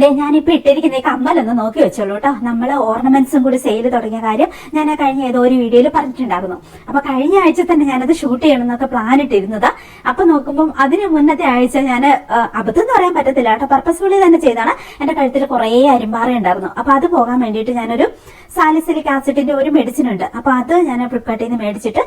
ദേ ഞാനിപ്പോ ഇട്ടിരിക്കുന്ന ഈ കമ്മലൊന്ന് നോക്കി വെച്ചോളൂ കേട്ടോ. നമ്മൾ ഓർണമെന്റ്സും കൂടി സെയിൽ തുടങ്ങിയ കാര്യം ഞാൻ ആ കഴിഞ്ഞ ഏതോ ഒരു വീഡിയോയിൽ പറഞ്ഞിട്ടുണ്ടായിരുന്നു. അപ്പൊ കഴിഞ്ഞ ആഴ്ച തന്നെ ഞാനത് ഷൂട്ട് ചെയ്യണം എന്നൊക്കെ പ്ലാൻ ഇട്ടിരുന്നത്. അപ്പൊ നോക്കുമ്പോൾ അതിന് മുന്നത്തെ ആഴ്ച ഞാൻ അബദ്ധം എന്ന് പറയാൻ പറ്റത്തില്ല കേട്ടോ. പർപ്പസ്ഫുള്ളി തന്നെ ചെയ്താണ് എന്റെ കഴുത്തിൽ കുറേ അരിമ്പാറ ഉണ്ടായിരുന്നു. അപ്പൊ അത് പോകാൻ വേണ്ടിയിട്ട് ഞാനൊരു സാലിസിലിക് ആസിഡിന്റെ ഒരു മെഡിസിൻ ഉണ്ട്. അപ്പൊ അത് ഞാൻ പ്രിപ്പയർ ചെയ്ത് മേടിച്ചിട്ട്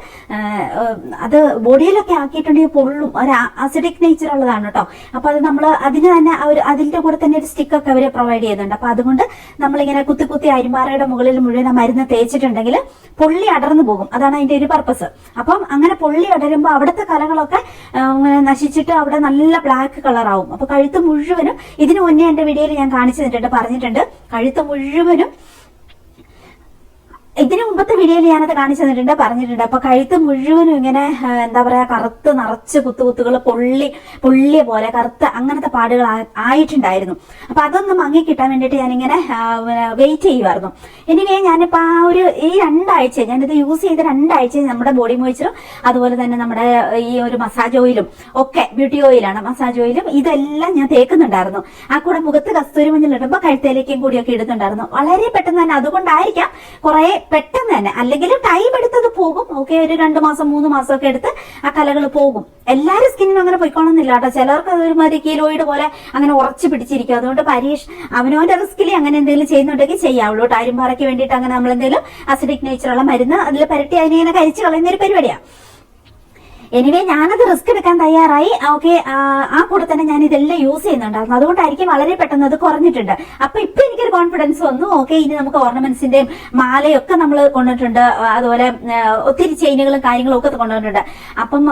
അത് ബോഡിയിലൊക്കെ ആക്കിയിട്ടുണ്ടെങ്കിൽ പൊള്ളും. ഒരു ആസിഡിക് നേച്ചർ ഉള്ളതാണ് കേട്ടോ. അപ്പൊ അത് നമ്മൾ അതിന് തന്നെ അതിന്റെ കൂടെ തന്നെ ഒരു സ്റ്റിക്ക് ഒക്കെ അവർ പ്രൊവൈഡ് ചെയ്യുന്നുണ്ട്. അപ്പൊ അതുകൊണ്ട് നമ്മളിങ്ങനെ കുത്തി കുത്തി അരിമ്പാറയുടെ മുകളിൽ മുഴുവൻ മരുന്ന് തേച്ചിട്ടുണ്ടെങ്കിൽ പൊള്ളി അടർന്നു പോകും. അതാണ് അതിന്റെ ഒരു പർപ്പസ് അപ്പം അങ്ങനെ പൊള്ളി അടരുമ്പോൾ അവിടുത്തെ കലകളൊക്കെ നശിച്ചിട്ട് അവിടെ നല്ല ബ്ലാക്ക് കളറാവും അപ്പൊ കഴുത്ത് മുഴുവനും ഇതിനു മുന്നേ എന്റെ വീഡിയോയിൽ ഞാൻ കാണിച്ചു തന്നിട്ടുണ്ട് പറഞ്ഞിട്ടുണ്ട്. കഴുത്ത് മുഴുവനും ഇതിനു മുമ്പത്തെ വീഡിയോയിൽ ഞാനത് കാണിച്ചു തന്നിട്ടുണ്ട് പറഞ്ഞിട്ടുണ്ട്. അപ്പൊ കഴുത്ത് മുഴുവനും ഇങ്ങനെ എന്താ പറയാ കറുത്ത് നിറച്ച് കുത്തുകുത്തുകൾ പൊള്ളി പൊള്ളിയ പോലെ കറുത്ത് അങ്ങനത്തെ പാടുകൾ ആയിട്ടുണ്ടായിരുന്നു. അപ്പൊ അതൊന്ന് മങ്ങി കിട്ടാൻ വേണ്ടിയിട്ട് ഞാനിങ്ങനെ വെയിറ്റ് ചെയ്യുമായിരുന്നു എനിവേ ഞാനിപ്പോ ആ ഒരു ഈ രണ്ടാഴ്ച ഞാനിത് യൂസ് ചെയ്ത രണ്ടാഴ്ച നമ്മുടെ ബോഡി മോയിച്ചറും അതുപോലെ തന്നെ നമ്മുടെ ഈ ഒരു മസാജ് ഓയിലും ഒക്കെ ബ്യൂട്ടി ഓയിലാണ് മസാജ് ഓയിലും ഇതെല്ലാം ഞാൻ തേക്കുന്നുണ്ടായിരുന്നു. ആ കൂടെ മുഖത്ത് കസ്തൂരി മഞ്ഞൾ ഇടുമ്പോൾ കഴുത്തേലേക്കും കൂടിയൊക്കെ ഇടുന്നുണ്ടായിരുന്നു. വളരെ പെട്ടെന്ന് തന്നെ അതുകൊണ്ടായിരിക്കാം കുറെ പെട്ടെന്ന് തന്നെ അല്ലെങ്കിൽ ടൈം എടുത്തത് പോകും. ഓക്കെ ഒരു രണ്ട് മാസം മൂന്ന് മാസം ഒക്കെ എടുത്ത് ആ കലകൾ പോകും. എല്ലാവരും സ്കിന്നിനും അങ്ങനെ പോയിക്കോണമെന്നില്ല കേട്ടോ. ചിലർക്ക് ഒരുമാതിരി കീലോയിഡ് പോലെ അങ്ങനെ ഉറച്ചു പിടിച്ചിരിക്കും. അതുകൊണ്ട് പരീക്ഷ അവനവന്റെ റിസ്കിൽ അങ്ങനെ എന്തെങ്കിലും ചെയ്യുന്നുണ്ടെങ്കിൽ ചെയ്യാവുള്ളൂ കേട്ടോ. അരിമ്പാറയ്ക്ക് വേണ്ടിയിട്ട് അങ്ങനെ നമ്മൾ എന്തെങ്കിലും അസിഡിക് നേച്ചറുള്ള മരുന്ന് അതിൽ പരട്ടി അതിനെ ഇങ്ങനെ കരിച്ചു കളയുന്ന ഒരു പരിപാടിയാണ് എനിവേ ഞാനത് റിസ്ക് എടുക്കാൻ തയ്യാറായി. ഓക്കെ ആ കൂടെ തന്നെ ഞാൻ ഇതെല്ലാം യൂസ് ചെയ്യുന്നുണ്ടായിരുന്നു. അതുകൊണ്ടായിരിക്കും വളരെ പെട്ടെന്ന് അത് കുറഞ്ഞിട്ടുണ്ട്. അപ്പൊ ഇപ്പൊ എനിക്കൊരു കോൺഫിഡൻസ് വന്നു. ഓക്കെ ഇനി നമുക്ക് ഓർണമെന്റ്സിന്റെയും മാലയൊക്കെ നമ്മൾ കൊണ്ടിട്ടുണ്ട്. അതുപോലെ ഒത്തിരി ചെയിനുകളും കാര്യങ്ങളും ഒക്കെ കൊണ്ടുവന്നിട്ടുണ്ട്. അപ്പം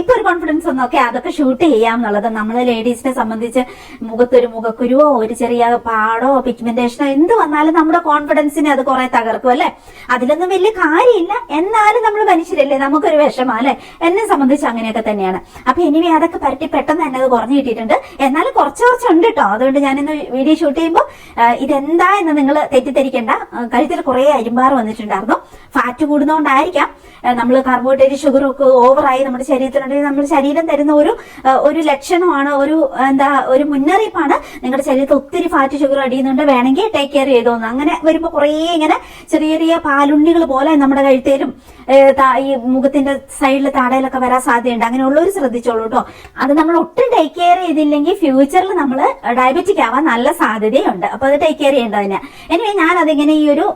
ഇപ്പൊ ഒരു കോൺഫിഡൻസ് വന്നു. ഓക്കെ അതൊക്കെ ഷൂട്ട് ചെയ്യാം എന്നുള്ളത്. നമ്മൾ ലേഡീസിനെ സംബന്ധിച്ച് മുഖത്തൊരു മുഖക്കുരുവോ ഒരു ചെറിയ പാടോ പിഗ്മെന്റേഷനോ എന്ത് വന്നാലും നമ്മുടെ കോൺഫിഡൻസിനെ അത് കുറെ തകർക്കും അല്ലെ? അതിലൊന്നും വലിയ കാര്യമില്ല. എന്നാലും നമ്മൾ മനുഷ്യരല്ലേ? നമുക്കൊരു വിഷമം അല്ലെ? എന്നെ സംബന്ധിച്ച് അങ്ങനെയൊക്കെ തന്നെയാണ്. അപ്പൊ ഇനി അതൊക്കെ പരട്ടി പെട്ടെന്ന് തന്നെ അത് കുറഞ്ഞു കിട്ടിയിട്ടുണ്ട്. എന്നാലും കുറച്ച് കുറച്ചുണ്ട് കേട്ടോ അതുകൊണ്ട് ഞാനിന്ന് വീഡിയോ ഷൂട്ട് ചെയ്യുമ്പോൾ ഇതെന്താ എന്ന് നിങ്ങൾ തെറ്റിദ്ധരിക്കേണ്ട. കഴുത്തിൽ കുറെ അരിമ്പാറ് വന്നിട്ടുണ്ടായിരുന്നു. ഫാറ്റ് കൂടുന്നതുകൊണ്ടായിരിക്കാം നമ്മൾ കാർബോഹൈഡ്രേറ്റ് ഷുഗർ ഒക്കെ ഓവറായി നമ്മുടെ ശരീരത്തിലുണ്ടെങ്കിൽ നമ്മുടെ ശരീരം തരുന്ന ഒരു ഒരു ലക്ഷണമാണ് ഒരു എന്താ ഒരു മുന്നറിയിപ്പാണ്. നിങ്ങളുടെ ശരീരത്തിൽ ഒത്തിരി ഫാറ്റ് ഷുഗർ അടിയുന്നുണ്ട്. വേണമെങ്കിൽ ടേക്ക് കെയർ ചെയ്തോന്ന്. അങ്ങനെ വരുമ്പോൾ കുറേ ഇങ്ങനെ ചെറിയ ചെറിയ പാലുണ്ണികൾ പോലെ നമ്മുടെ കഴുത്തേലും ഈ മുഖത്തിന്റെ സൈഡിൽ താടയിലൊക്കെ വരാൻ സാധ്യതയുണ്ട്. അങ്ങനെയുള്ളവർ ശ്രദ്ധിച്ചോളൂ കേട്ടോ അത് നമ്മൾ ഒട്ടും ടേക്ക് കെയർ ചെയ്തില്ലെങ്കിൽ ഫ്യൂച്ചറിൽ നമ്മൾ ഡയബറ്റിക് ആവാൻ നല്ല സാധ്യതയുണ്ട്. അപ്പൊ അത് ടേക്ക് കെയർ ചെയ്യേണ്ട തന്നെയാണ് എനിവേ ഞാൻ അതിങ്ങനെ ഈ ഒരു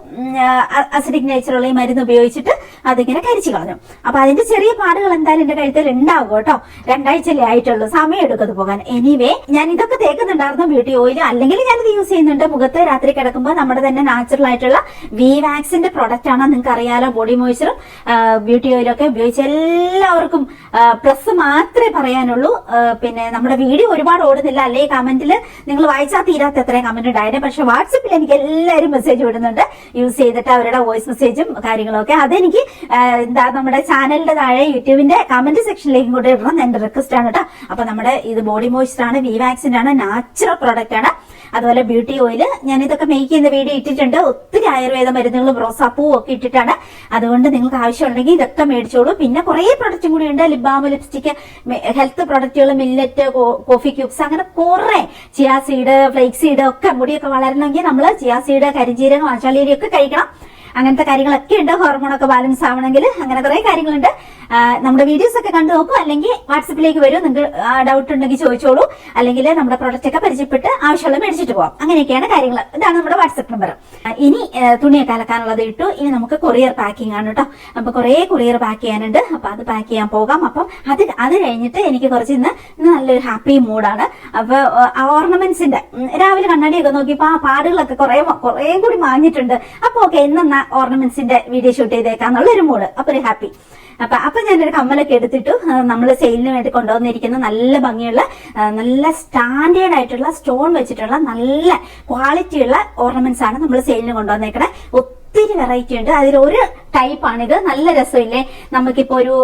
അസിഡിക് നേച്ചറുള്ള ഈ മരുന്ന് ഉപയോഗിച്ചിട്ട് അതിങ്ങനെ കരിച്ചു കളഞ്ഞു. അപ്പൊ അതിന്റെ ചെറിയ പാടുകൾ എന്തായാലും എന്റെ കഴുത്തിൽ ഉണ്ടാവും കേട്ടോ. രണ്ടാഴ്ചയല്ലേ ആയിട്ടുള്ളൂ. സമയം എടുക്കത് പോകാൻ. എനിവേ ഞാൻ ഇതൊക്കെ തേക്കുന്നുണ്ടായിരുന്നു ബ്യൂട്ടി ഓയിൽ അല്ലെങ്കിൽ ഞാനിത് യൂസ് ചെയ്യുന്നുണ്ട്. മുഖത്ത് രാത്രി കിടക്കുമ്പോൾ നമ്മുടെ തന്നെ നാച്ചുറൽ ആയിട്ടുള്ള വി വാക്സിന്റെ പ്രൊഡക്റ്റ് ആണ് നിങ്ങൾക്ക് അറിയാലോ ബോഡി മോയ്സ്ചറും ബ്യൂട്ടി ഓയിലൊക്കെ ഉപയോഗിച്ച് എല്ലാവർക്കും പ്ലസ് മാത്രമേ പറയാനുള്ളൂ. പിന്നെ നമ്മുടെ വീഡിയോ ഒരുപാട് ഓടുന്നില്ല. അല്ലെ കമന്റിൽ നിങ്ങൾ വായിച്ചാൽ തീരാത്ത എത്രയും കമന്റ് ഉണ്ടായിരുന്നു. പക്ഷെ വാട്സപ്പിൽ എനിക്ക് എല്ലാവരും മെസ്സേജ് വിടുന്നുണ്ട്. യൂസ് ചെയ്തിട്ട് അവരുടെ വോയിസ് മെസ്സേജും കാര്യങ്ങളൊക്കെ. അതെനിക്ക് എന്താ നമ്മുടെ ചാനലിന്റെ താഴെ യൂട്യൂബിന്റെ കമന്റ് സെക്ഷനിലേക്കും കൂടെ ഇടണം. എന്റെ റിക്വസ്റ്റ് ആണ് കേട്ടോ അപ്പൊ നമ്മുടെ ഇത് ബോഡി മോയ്സ്ചർ ആണ് വി വാക്സിന്റെ ആണ് നാച്ചുറൽ പ്രോഡക്റ്റ് ആണ്. അതുപോലെ ബ്യൂട്ടി ഓയിൽ ഞാൻ ഇതൊക്കെ മേക്ക് ചെയ്യുന്ന വീഡിയോ ഇട്ടിട്ടുണ്ട്. ഒത്തിരി ആയുർവേദ മരുന്നുകളും റോസാപ്പൂവും ഒക്കെ ഇട്ടിട്ടാണ്. അതുകൊണ്ട് നിങ്ങൾക്ക് ആവശ്യമുണ്ടെങ്കിൽ ഇതൊക്കെ മേടിച്ചോളൂ. പിന്നെ കുറെ പ്രൊഡക്റ്റും കൂടി ഉണ്ട്. ലിബാമ ലിപ്സ്റ്റിക് ഹെൽത്ത് പ്രൊഡക്റ്റുകൾ മില്ലറ്റ് കോഫി ക്യൂബ്സ് അങ്ങനെ കുറെ ചിയാ സീഡ് ഫ്ലേക്സ് സീഡ് ഒക്കെ മുടിയൊക്കെ വളരണമെങ്കിൽ നമ്മൾ ചിയാ സീഡ് കരിഞ്ചീരകം ആശാലേരി ഒക്കെ കഴിക്കണം. അങ്ങനത്തെ കാര്യങ്ങളൊക്കെ ഉണ്ട്. ഹോർമോണൊക്കെ ബാലൻസ് ആവണമെങ്കിൽ അങ്ങനെ കുറെ കാര്യങ്ങളുണ്ട്. നമ്മുടെ വീഡിയോസ് ഒക്കെ കണ്ടു നോക്കൂ. അല്ലെങ്കിൽ വാട്സപ്പിലേക്ക് വരൂ. നിങ്ങൾക്ക് ഡൗട്ട് ഉണ്ടെങ്കിൽ ചോദിച്ചോളൂ. അല്ലെങ്കിൽ നമ്മുടെ പ്രൊഡക്റ്റ് ഒക്കെ പരിചയപ്പെട്ട് ആവശ്യമുള്ള മേടിച്ചിട്ട് പോവാം. അങ്ങനെയൊക്കെയാണ് കാര്യങ്ങൾ. ഇതാണ് നമ്മുടെ വാട്സപ്പ് നമ്പർ ഇനി തുണിയൊക്കെ അലക്കാനുള്ളത് ഇട്ടു. ഇനി നമുക്ക് കൊറിയർ പാക്കിംഗ് ആണ് കേട്ടോ. അപ്പൊ കുറെ കൊറിയർ പാക്ക് ചെയ്യാനുണ്ട്. അപ്പൊ അത് പാക്ക് ചെയ്യാൻ പോകാം. അപ്പം അത് അത് കഴിഞ്ഞിട്ട് എനിക്ക് കുറച്ച് ഇന്ന് നല്ലൊരു ഹാപ്പി മൂഡാണ് അപ്പൊ ഓർണമെന്റ്സിന്റെ രാവിലെ കണ്ണാടിയൊക്കെ നോക്കിയപ്പോ ആ പാടുകളൊക്കെ കുറെ കുറെ കൂടി മാഞ്ഞിട്ടുണ്ട്. അപ്പൊ ഓക്കെ ഇന്നെന്നാ ഓർണമെന്റ്സിന്റെ വീഡിയോ ഷൂട്ട് ചെയ്തേക്കാന്നുള്ള ഒരു മൂഡ് അപ്പൊ ഒരു ഹാപ്പി അപ്പൊ അപ്പൊ ഞാനൊരു കമ്മലൊക്കെ എടുത്തിട്ടു നമ്മൾ സെയിലിന് വേണ്ടി കൊണ്ടുവന്നിരിക്കുന്ന നല്ല ഭംഗിയുള്ള നല്ല സ്റ്റാൻഡേർഡ് ആയിട്ടുള്ള സ്റ്റോൺ വെച്ചിട്ടുള്ള നല്ല ക്വാളിറ്റിയുള്ള ഓർണമെന്റ്സ് ആണ് നമ്മൾ സെയിലിന് കൊണ്ടുവന്നേക്കണേ. ഒത്തിരി വെറൈറ്റി ഉണ്ട്. അതിൽ ഒരു ടൈപ്പാണിത് നല്ല രസമില്ലേ? നമുക്കിപ്പോ ഒരു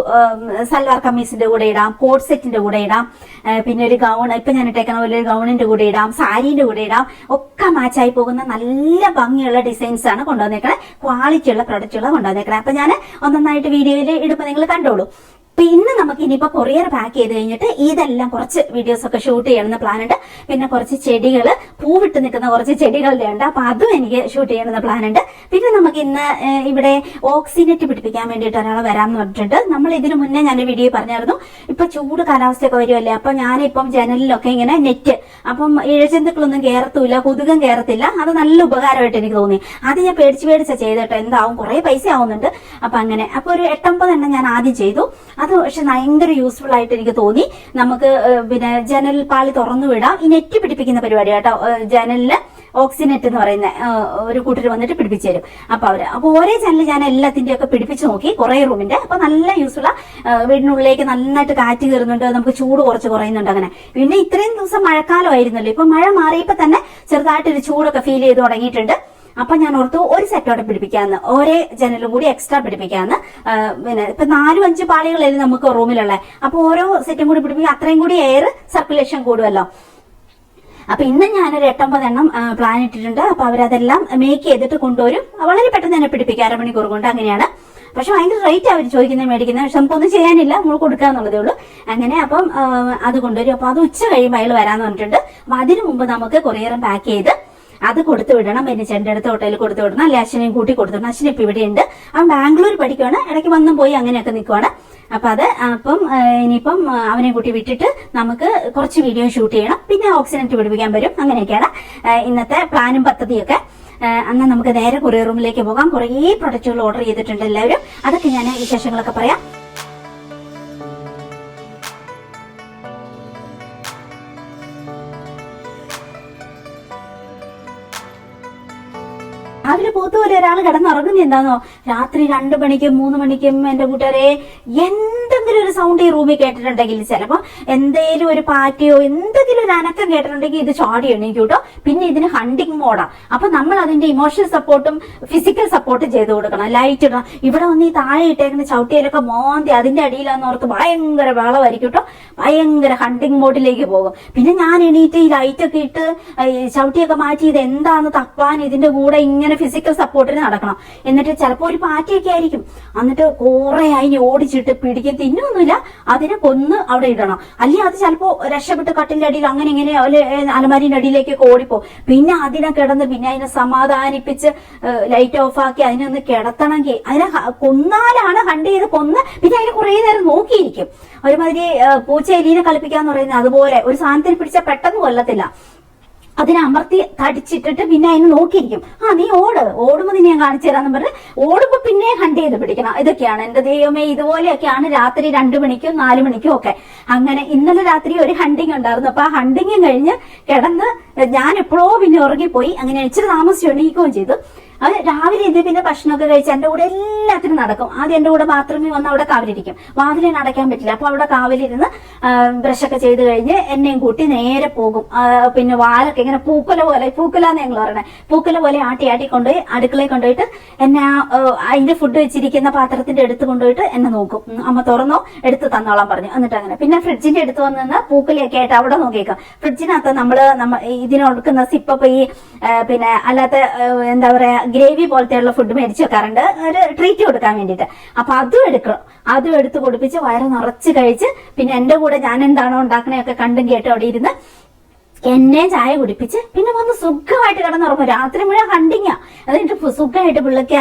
സൽവാർ കമ്മീസിന്റെ കൂടെ ഇടാം കോട്ട് സെറ്റിന്റെ കൂടെ ഇടാം പിന്നെ ഒരു ഗൗൺ ഇപ്പൊ ഞാൻ ഇട്ടേക്കുന്ന പോലെ ഒരു ഗൗണിന്റെ കൂടെ ഇടാം സാരീന്റെ കൂടെ ഇടാം. ഒക്കെ മാച്ചായി പോകുന്ന നല്ല ഭംഗിയുള്ള ഡിസൈൻസ് ആണ് കൊണ്ടുവന്നേക്കണേ. ക്വാളിറ്റി ഉള്ള പ്രൊഡക്റ്റുകൾ കൊണ്ടുവന്നേക്കണേ. അപ്പൊ ഞാൻ ഒന്നൊന്നായിട്ട് വീഡിയോയിൽ ഇടുമ്പോൾ നിങ്ങൾ കണ്ടോളൂ. അപ്പൊ ഇന്ന് നമുക്ക് ഇനിയിപ്പോ കൊറിയർ പാക്ക് ചെയ്ത് കഴിഞ്ഞിട്ട് ഇതെല്ലാം കുറച്ച് വീഡിയോസ് ഒക്കെ ഷൂട്ട് ചെയ്യണമെന്ന് പ്ലാൻ ഉണ്ട്. പിന്നെ കുറച്ച് ചെടികൾ പൂവിട്ട് നിൽക്കുന്ന കുറച്ച് ചെടികളുടെ ഉണ്ട്. അപ്പൊ അതും എനിക്ക് ഷൂട്ട് ചെയ്യണമെന്ന് പ്ലാൻ ഉണ്ട്. പിന്നെ നമുക്ക് ഇന്ന് ഇവിടെ ഓക്സിനെറ്റ് പിടിപ്പിക്കാൻ വേണ്ടിയിട്ട് ഒരാൾ വരാമെന്ന് പറഞ്ഞിട്ടുണ്ട്. നമ്മൾ ഇതിനു മുന്നേ ഞാൻ വീഡിയോ പറഞ്ഞായിരുന്നു. ഇപ്പൊ ചൂട് കാലാവസ്ഥയൊക്കെ വരുമല്ലേ? അപ്പൊ ഞാനിപ്പം ജനലിലൊക്കെ ഇങ്ങനെ നെറ്റ് അപ്പം ഇഴജന്തുക്കളൊന്നും കയറത്തൂല കൊതുകും കയറത്തില്ല അത് നല്ല ഉപകാരമായിട്ട് എനിക്ക് തോന്നി. അത് ഞാൻ പേടിച്ച് പേടിച്ച ചെയ്തിട്ട്. എന്താവും? കുറെ പൈസ ആവുന്നുണ്ട്. അപ്പൊ അങ്ങനെ. അപ്പൊ ഒരു എട്ടൊമ്പത് എണ്ണം ഞാൻ ആദ്യം ചെയ്തു. അത് പക്ഷെ ഭയങ്കര യൂസ്ഫുൾ ആയിട്ട് എനിക്ക് തോന്നി. നമുക്ക് പിന്നെ ജനൽ പാളി തുറന്നു വിടാം. ഈ നെറ്റ് പിടിപ്പിക്കുന്ന പരിപാടി കേട്ടോ. ജനലിൽ ഓക്സിനെറ്റ് എന്ന് പറയുന്ന ഒരു കൂട്ടർ വന്നിട്ട് പിടിപ്പിച്ചു തരും. അപ്പൊ അവർ അപ്പൊ ഓരോ ചാനൽ ഞാൻ എല്ലാത്തിന്റെ ഒക്കെ പിടിപ്പിച്ചു നോക്കി കുറെ റൂമിന്റെ അപ്പൊ നല്ല യൂസ്ഫുള്ള വീടിനുള്ളിലേക്ക് നന്നായിട്ട് കാറ്റ് കയറുന്നുണ്ട്. നമുക്ക് ചൂട് കുറച്ച് കുറയുന്നുണ്ട് അങ്ങനെ. പിന്നെ ഇത്രയും ദിവസം മഴക്കാലമായിരുന്നല്ലോ ഇപ്പൊ മഴ മാറിയപ്പോ തന്നെ ചെറുതായിട്ടൊരു ചൂടൊക്കെ ഫീൽ ചെയ്ത് തുടങ്ങിയിട്ടുണ്ട്. അപ്പൊ ഞാൻ ഓർത്തു ഒരു സെറ്റോടെ പിടിപ്പിക്കാന്ന്. ഒരേ ജനലും കൂടി എക്സ്ട്രാ പിടിപ്പിക്കാന്ന്. പിന്നെ ഇപ്പൊ നാലും അഞ്ച് പാളികളല്ലേ നമുക്ക് റൂമിലുള്ള. അപ്പൊ ഓരോ സെറ്റും കൂടി പിടിപ്പിക്കുക അത്രയും കൂടി എയർ സർക്കുലേഷൻ കൂടുമല്ലോ അപ്പൊ ഇന്ന് ഞാനൊരു എട്ടൊമ്പത് എണ്ണം പ്ലാൻ ഇട്ടിട്ടുണ്ട്. അപ്പൊ അവരതെല്ലാം മേക്ക് ചെയ്തിട്ട് കൊണ്ടുവരും. വളരെ പെട്ടെന്ന് തന്നെ പിടിപ്പിക്കും അരമണിക്കൂർ കൊണ്ട് അങ്ങനെയാണ്. പക്ഷെ ഭയങ്കര റേറ്റ് അവർ ചോദിക്കുന്നത് മേടിക്കുന്നത്. പക്ഷെ നമുക്കൊന്നും ചെയ്യാനില്ല. നമ്മൾ കൊടുക്കുക എന്നുള്ളതേ ഉള്ളൂ. അങ്ങനെ അപ്പം അത് കൊണ്ടുവരും. അപ്പൊ അത് ഉച്ച കഴിയുമ്പോൾ അയാൾ വരാന്ന് പറഞ്ഞിട്ടുണ്ട്. അപ്പൊ അതിനു മുമ്പ് നമുക്ക് കൊറിയറും പാക്ക് ചെയ്ത് അത് കൊടുത്തു വിടണം. പിന്നെ ചെണ്ട അടുത്ത ഹോട്ടലിൽ കൊടുത്തു വിടണം. അല്ലെ അച്ഛനെയും കൂട്ടി കൊടുത്തു വിടണം. അശ്വിൻ ഇപ്പൊ ഇവിടെയുണ്ട്. അവൻ ബാംഗ്ലൂർ പഠിക്കുവാണ്. ഇടയ്ക്ക് വന്നും പോയി അങ്ങനെയൊക്കെ നിൽക്കുവാണ് അപ്പൊ അത് അപ്പം ഇനിയിപ്പം അവനെ കൂട്ടി വിട്ടിട്ട് നമുക്ക് കുറച്ച് വീഡിയോ ഷൂട്ട് ചെയ്യണം. പിന്നെ ഓക്സിജനറ്റ് പിടിപ്പിക്കാൻ വരും. അങ്ങനെയൊക്കെയാണ് ഇന്നത്തെ പ്ലാനും പദ്ധതിയൊക്കെ. അന്ന് നമുക്ക് നേരെ കൊറിയർ റൂമിലേക്ക് പോകാം. കുറേ പ്രൊഡക്റ്റുകൾ ഓർഡർ ചെയ്തിട്ടുണ്ട് എല്ലാവരും. അതൊക്കെ ഞാൻ വിശേഷങ്ങളൊക്കെ പറയാം. രാവിലെ പോത്തുപോലെ ഒരാൾ കിടന്നുറങ്ങുന്ന എന്താണോ രാത്രി രണ്ടു മണിക്കും മൂന്ന് മണിക്കും എന്റെ കൂട്ടുകാരെ എന്തെങ്കിലും ഒരു സൗണ്ട് ഈ റൂമിൽ കേട്ടിട്ടുണ്ടെങ്കിൽ ചിലപ്പോ എന്തെങ്കിലും ഒരു പാറ്റയോ എന്തെങ്കിലും ഒരു അനക്കം കേട്ടിട്ടുണ്ടെങ്കിൽ ഇത് ചാടി എണീക്കും കേട്ടോ പിന്നെ ഇതിന് ഹണ്ടിങ് മോഡാ അപ്പൊ നമ്മൾ അതിന്റെ ഇമോഷണൽ സപ്പോർട്ടും ഫിസിക്കൽ സപ്പോർട്ടും ചെയ്ത് കൊടുക്കണം. ലൈറ്റ് ഇടണം. ഇവിടെ വന്ന് ഈ താഴെ ഇട്ടേക്കുന്ന ചവിട്ടിയിലൊക്കെ മോന്തി അതിന്റെ അടിയിലാന്ന് ഓർത്ത് ഭയങ്കര വെള്ളമായിരിക്കും കേട്ടോ ഭയങ്കര ഹണ്ടിങ് മോഡിലേക്ക് പോകും. പിന്നെ ഞാൻ എണീറ്റ് ഈ ലൈറ്റ് ഒക്കെ ഇട്ട് ചവിട്ടിയൊക്കെ മാറ്റി ഇത് എന്താന്ന് തപ്പാൻ ഇതിന്റെ കൂടെ ഇങ്ങനെ ഫിസിക്കൽ സപ്പോർട്ടിന് നടക്കണം. എന്നിട്ട് ചിലപ്പോ ഒരു പാറ്റയൊക്കെ ആയിരിക്കും. എന്നിട്ട് കുറെ അതിനെ ഓടിച്ചിട്ട് പിടിക്കും. തിന്നൊന്നുമില്ല. അതിനെ കൊന്ന് അവിടെ ഇടണം. അല്ലെങ്കിൽ അത് ചിലപ്പോ രക്ഷപ്പെട്ട് കട്ടിന്റെ അടിയിൽ അങ്ങനെ ഇങ്ങനെ അലമാരിന്റെ അടിയിലേക്കൊക്കെ ഓടിപ്പോ പിന്നെ അതിനെ കിടന്ന് പിന്നെ അതിനെ സമാധാനിപ്പിച്ച് ലൈറ്റ് ഓഫ് ആക്കി അതിനെ ഒന്ന് കിടത്തണമെങ്കിൽ അതിനെ കൊന്നാലാണ് ഹണ്ട് ചെയ്ത് കൊന്ന് പിന്നെ അതിനെ കുറെ നേരം നോക്കിയിരിക്കും. ഒരുമാതിരി പൂച്ച എലീനെ കളിപ്പിക്കാന്ന് പറയുന്നത് അതുപോലെ ഒരു സാധനത്തിൽ പിടിച്ചാൽ പെട്ടെന്ന് കൊല്ലത്തില്ല. അതിനെ അമർത്തി തടിച്ചിട്ടിട്ട് പിന്നെ അതിനെ നോക്കിയിരിക്കും. ആ നീ ഓട്. ഓടുമ്പോ നിന്നെ ഞാൻ കാണിച്ചു തരാന്ന് പറഞ്ഞ് ഓടുമ്പോ പിന്നെ ഹണ്ട് ചെയ്ത് പിടിക്കണം. ഇതൊക്കെയാണ് എന്റെ ദൈവമേ ഇതുപോലെയൊക്കെയാണ് രാത്രി രണ്ടു മണിക്കും നാലു മണിക്കും ഒക്കെ. അങ്ങനെ ഇന്നലെ രാത്രി ഒരു ഹണ്ടിങ് ഉണ്ടായിരുന്നു. അപ്പൊ ആ ഹണ്ടിങ് കഴിഞ്ഞ് കിടന്ന് ഞാൻ എപ്പോഴോ പിന്നെ ഉറങ്ങിപ്പോയി. അങ്ങനെ ഇച്ചിരി താമസിച്ച് എണീക്കുകയും ചെയ്തു. അത് രാവിലെ ഇത് പിന്നെ ഭക്ഷണമൊക്കെ കഴിച്ച് എന്റെ കൂടെ എല്ലാത്തിനും നടക്കും. ആദ്യം എന്റെ കൂടെ ബാത്റൂമിൽ വന്ന് അവിടെ കാവലിരിക്കും. വാതിലിന് അടയ്ക്കാൻ പറ്റില്ല. അപ്പൊ അവിടെ കാവലിരുന്ന് ബ്രഷൊക്കെ ചെയ്ത് കഴിഞ്ഞ് എന്നെയും കൂട്ടി നേരെ പോകും. പിന്നെ വാലൊക്കെ ഇങ്ങനെ പൂക്കല പോലെ പൂക്കുലാന്ന് ഞങ്ങൾ പറയണേ. പൂക്കല പോലെ ആട്ടി ആട്ടി കൊണ്ടുപോയി അടുക്കളയിൽ കൊണ്ടുപോയിട്ട് എന്നെ അതിന്റെ ഫുഡ് വെച്ചിരിക്കുന്ന പാത്രത്തിന്റെ അടുത്ത് കൊണ്ടുപോയിട്ട് എന്നെ നോക്കും. അമ്മ തുറന്നോ എടുത്ത് തന്നോളാം പറഞ്ഞു. എന്നിട്ട് അങ്ങനെ. പിന്നെ ഫ്രിഡ്ജിന്റെ അടുത്ത് വന്ന് നിന്ന് ആയിട്ട് അവിടെ നോക്കിയേക്കാം. ഫ്രിഡ്ജിനകത്ത് നമ്മൾ നമ്മ ഇതിനൊടുക്കുന്ന സിപ്പപ്പ് ഈ പിന്നെ അല്ലാത്ത എന്താ പറയാ ഗ്രേവി പോലത്തെയുള്ള ഫുഡ് മേടിച്ച് വെക്കാറുണ്ട്. ഒരു ട്രീറ്റ് കൊടുക്കാൻ വേണ്ടിയിട്ട്. അപ്പൊ അതും എടുക്കണം. അതും എടുത്ത് കുടിപ്പിച്ച് വയറ് നിറച്ച് കഴിച്ച് പിന്നെ എന്റെ കൂടെ ഞാൻ എന്താണോ ഉണ്ടാക്കണേ ഒക്കെ കണ്ടും കേട്ടും അവിടെ ഇരുന്ന് എന്നെ ചായ കുടിപ്പിച്ച് പിന്നെ വന്ന് സുഖമായിട്ട് കിടന്നുറങ്ങും രാത്രി മുഴുവൻ കണ്ടിങ്ങ എന്നിട്ട് സുഖമായിട്ട് പുള്ളിക്ക